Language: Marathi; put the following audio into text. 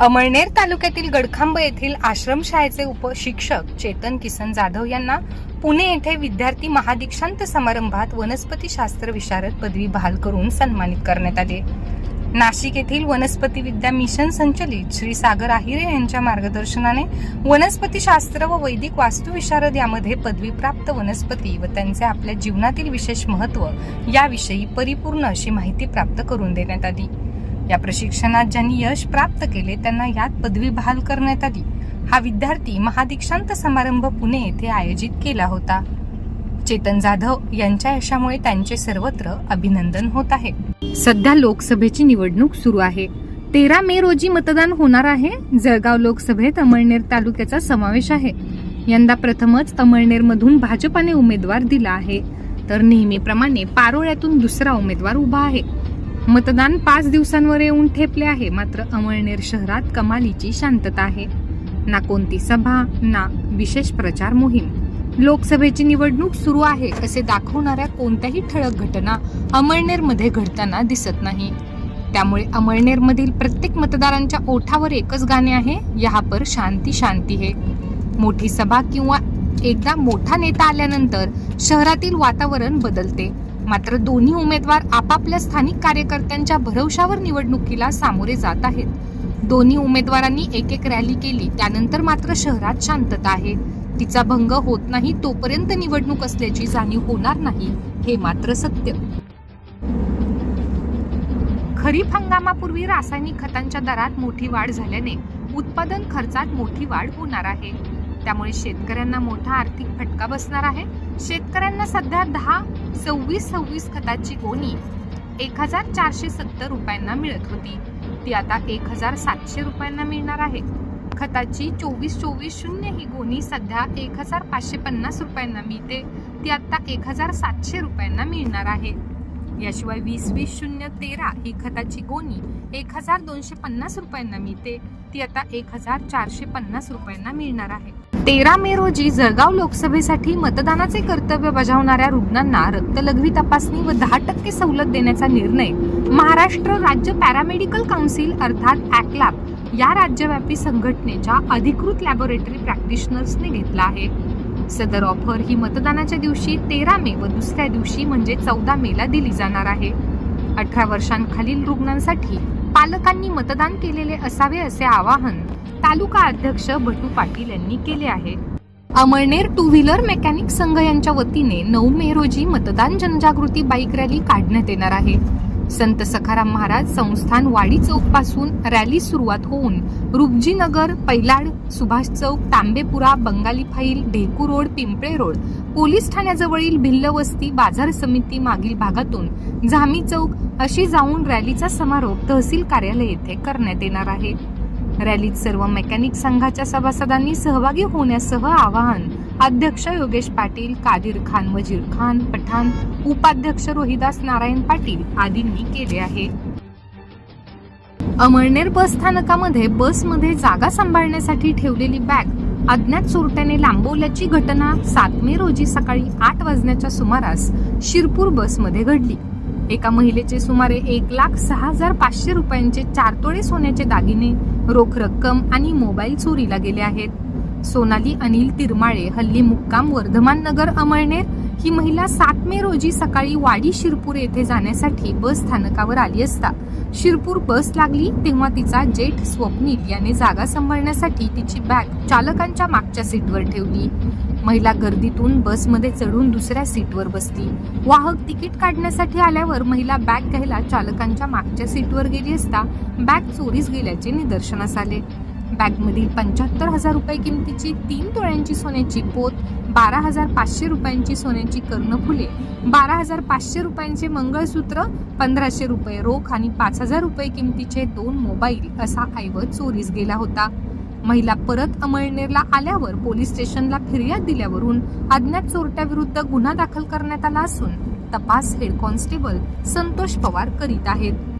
अमळनेर तालुक्यातील गडखांब येथील आश्रमशाळेचे उपशिक्षक चेतन किसन जाधव यांना पुणे येथे विद्यार्थी महादीक्षांत समारंभात वनस्पतीशास्त्र विशारद पदवी बहाल करून सन्मानित करण्यात आले. नाशिक येथील वनस्पती विद्या मिशन संचलित श्री सागर आहिरे यांच्या मार्गदर्शनाने वनस्पतीशास्त्र व वैदिक वास्तुविशारद यामध्ये पदवीप्राप्त वनस्पती व त्यांचे आपल्या जीवनातील विशेष महत्त्व याविषयी परिपूर्ण अशी माहिती प्राप्त करून देण्यात आली. या प्रशिक्षणात ज्यांनी यश प्राप्त केले त्यांना यात पदवी बहाल करण्यात आली. हा विद्यार्थी महादीक्षांत समारंभ पुणे येथे आयोजित केला होता. चेतन जाधव यांच्या यशामुळे त्यांचे सर्वत्र अभिनंदन होत आहे. सध्या लोकसभेची निवडणूक सुरू आहे. तेरा मे रोजी मतदान होणार आहे. जळगाव लोकसभेत अमळनेर तालुक्याचा समावेश आहे. यंदा प्रथमच अमळनेर मधून भाजपाने उमेदवार दिला आहे. तर नेहमीप्रमाणे पारोळ्यातून दुसरा उमेदवार उभा आहे. मतदान पाच दिवसांवर येऊन ठेपले आहे. मात्र अमळनेर शहरात कमालीची शांतता आहे. ना कोणती सभा ना विशेष प्रचार मोहीम. लोकसभेची निवडणूक सुरू आहे असे दाखवणाऱ्या कोणत्याही ठळक घटना अमळनेरमध्ये घडताना दिसत नाही. त्यामुळे अमळनेरमधील प्रत्येक मतदारांच्या ओठावर एकच गाणे आहे यापर पर शांती शांती हे. मोठी सभा किंवा एकदा मोठा नेता आल्यानंतर शहरातील वातावरण बदलते. मात्र दोन्ही उमेदवार आपापल्या स्थानिक कार्यकर्त्यांच्या भरवशावर निवडणुकीला सामोरे जात आहेत. दोन्ही उमेदवारांनी एक एक रॅली केली त्यानंतर मात्र शहरात शांतता आहे. तिचा भंग होत नाही तोपर्यंत निवडणूक असल्याची जाणीव होणार नाही हे मात्र सत्य. खरीप हंगामापूर्वी रासायनिक खतांच्या दरात मोठी वाढ झाल्याने उत्पादन खर्चात मोठी वाढ होणार आहे. त्यामुळे शेतकऱ्यांना मोठा आर्थिक फटका बसणार आहे. शेतकऱ्यांना सध्या दहा सव्वीस सव्वीस खताची गोणी एक हजार चारशे सत्तर रुपयांना मिळत होती. ती आता एक हजार सातशे रुपयांना मिळणार आहे. खताची चोवीस चोवीस शून्य ही गोणी सध्या एक हजार पाचशे पन्नास रुपयांना मिळते. ती आता एक हजार सातशे रुपयांना मिळणार आहे. याशिवाय वीस वीस शून्य तेरा ही खताची गोणी एक हजार दोनशे पन्नास रुपयांना मिळते. ती आता एक हजार चारशे पन्नास रुपयांना मिळणार आहे. तेरा मे रोजी जळगाव लोकसभेसाठी मतदानाचे कर्तव्य बजावणाऱ्या रुग्णांना रक्तलघवी तपासणी व दहा टक्के सवलत देण्याचा निर्णय महाराष्ट्र राज्य पॅरामेडिकल काउन्सिल अर्थात ॲक्लॅब या राज्यव्यापी संघटनेच्या अधिकृत लॅबोरेटरी प्रॅक्टिशनर्सने घेतला आहे. सदर ऑफर ही मतदानाच्या दिवशी तेरा मे व दुसऱ्या दिवशी म्हणजे चौदा मेला दिली जाणार आहे. अठरा वर्षांखालील रुग्णांसाठी पालकांनी मतदान केलेले असावे असे आवाहन तालुका अध्यक्ष भटू पाटील यांनी केले आहे. अमळनेर टू व्हीलर मेकॅनिक संघ यांच्या वतीने नऊ मे रोजी मतदान जनजागृती बाईक रॅली काढण्यात येणार आहे. संत सखाराम महाराज संस्थान वाडी चौकपासून रॅली सुरुवात होऊन रुपजी नगर पैलाड सुभाष चौक Tambepura Bengali file Dheku road Pimpale road police ठाण्याजवळील भिल्ल वस्ती बाजार समिती मागील भागातून झामी चौक अशी जाऊन रॅलीचा समारोप तहसील कार्यालय येथे करण्यात येणार आहे. रॅलीत सर्व मेकॅनिक संघाच्या सभासदांनी सहभागी होण्यासह आवाहन. अध्यक्ष योगेश पाटील कादिर खान वजीर खान पठाण उपाध्यक्ष रोहिदास नारायण पाटील आदींनी केले आहे. अमळनेर बस स्थानकामध्ये बसमध्ये जागा सांभाळण्यासाठी ठेवलेली बॅग अज्ञात चोरट्याने लांबवल्याची घटना सात मे रोजी सकाळी आठ वाजण्याच्या सुमारास शिरपूर बसमध्ये घडली. एका महिलेचे सुमारे एक लाख सहा हजार पाचशे रुपयांचे चार तोळे सोन्याचे दागिने रोख रक्कम आणि मोबाईल चोरीला गेले आहेत. सोनाली अनिल तिरमाळे हल्ली मुक्काम वर्धमान नगर अमळनेर ही महिला सात मे रोजी सकाळी वाडी शिरपूर येथे जाण्यासाठी बस स्थानकावर आली असता. शिरपूर बस लागली तेव्हा तिचा जेठ स्वप्नील याने जागा सांभाळण्यासाठी तिची बॅग चालकांच्या मागच्या सीटवर ठेवली. महिला गर्दीतून बसमध्ये चढून दुसऱ्या सीटवर बसली. वाहक तिकीट काढण्यासाठी आल्यावर महिला बॅग घ्यायला चालकांच्या मागच्या सीटवर गेली असता बॅग चोरीस गेल्याचे निदर्शनास आले. बॅगमधील पंच्याहत्तर हजार रुपये किमतीची तीन तोळ्यांची सोन्याची पोत बारा हजार पाचशे रुपयांची सोन्याची कर्णफुले बारा हजार पाचशे रुपयांचे मंगळसूत्र पंधराशे रुपये रोख आणि पाच हजार रुपये किमतीचे दोन मोबाईल असा ऐवज चोरीस गेला होता. महिला परत अमळनेरला आल्यावर पोलीस स्टेशनला फिर्याद दिल्यावरून अज्ञात चोरट्याविरुद्ध गुन्हा दाखल करण्यात आला असून तपास हेड कॉन्स्टेबल संतोष पवार करीत आहेत.